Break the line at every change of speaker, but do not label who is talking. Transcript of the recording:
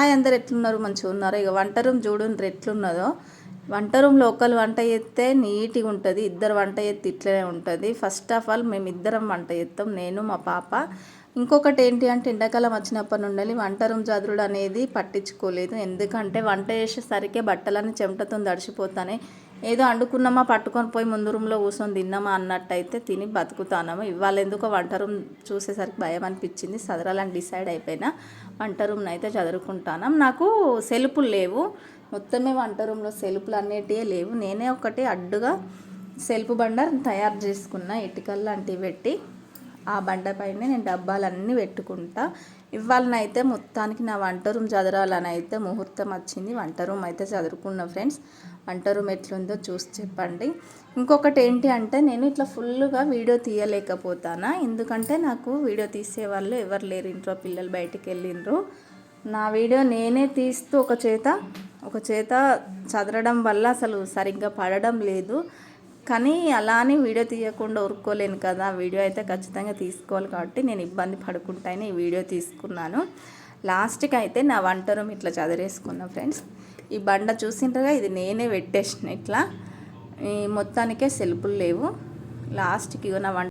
Hi అందరు ఎట్లున్నారు? మంచిగా ఉన్నారు? ఇక వంట రూమ్ చూడండి ఎట్లున్నదో. వంట రూమ్లో ఒకరు వంట చేస్తే నీట్గా ఉంటుంది ఇద్దరు వంట చేస్తే ఇట్లనే ఉంటుంది. ఫస్ట్ ఆఫ్ ఆల్ మేము ఇద్దరం వంట చేస్తాం నేను మా పాప. ఇంకొకటి ఏంటి అంటే ఎండాకాలం వచ్చినప్పటి నుండి వంట రూమ్ చదురుడు అనేది పట్టించుకోలేదు. ఎందుకంటే వంట చేసేసరికి బట్టలన్నీ చెమటతో తడిసిపోతానే. ఏదో అండుకున్నామా పట్టుకొని పోయి ముందు రూమ్లో కూర్చొని తిన్నామా అన్నట్టయితే తిని బతుకుతానము. ఇవాళ ఎందుకు వంట రూమ్ చూసేసరికి భయం అనిపించింది. చదరాలని డిసైడ్ అయిపోయినా వంట రూమ్ని అయితే చదువుకుంటాను నాకు సెల్పులు లేవు. మొత్తమే వంట రూమ్లో సెల్పులు అనేటివే లేవు. నేనే ఒకటి అడ్డుగా సెల్ఫ్ బండర్ తయారు చేసుకున్న ఇటుకలు లాంటివి పెట్టి ఆ బండపైనే నేను డబ్బాలన్నీ పెట్టుకుంటా. ఇవాళనైతే మొత్తానికి నా వంట రూమ్ చదరాలని అయితే ముహూర్తం వచ్చింది. వంట రూమ్ అయితే చదువుకున్నా ఫ్రెండ్స్. వంట రూమ్ ఎట్లుందో చూసి చెప్పండి. ఇంకొకటి ఏంటి అంటే నేను ఇట్లా ఫుల్గా వీడియో తీయలేకపోతానా? ఎందుకంటే నాకు వీడియో తీసే వాళ్ళు ఎవరు లేరు. ఇంట్లో పిల్లలు బయటికి వెళ్ళిండ్రు. నా వీడియో నేనే తీస్తూ ఒక చేత ఒక చేత చదవడం వల్ల అసలు సరిగ్గా పడడం లేదు. కానీ అలా అని వీడియో తీయకుండా ఊరుకోలేను కదా. వీడియో అయితే ఖచ్చితంగా తీసుకోవాలి కాబట్టి నేను ఇబ్బంది పడుకుంటానే ఈ వీడియో తీసుకున్నాను. లాస్ట్కి అయితే నా వంట రూమ్ ఇట్లా చదివేసుకున్నా ఫ్రెండ్స్. ఈ బండ చూసిండ్రుగా ఇది నేనే పెట్టేసిన ఇట్లా. ఈ మొత్తానికే సెల్పులు లేవు. లాస్ట్కి నా వంట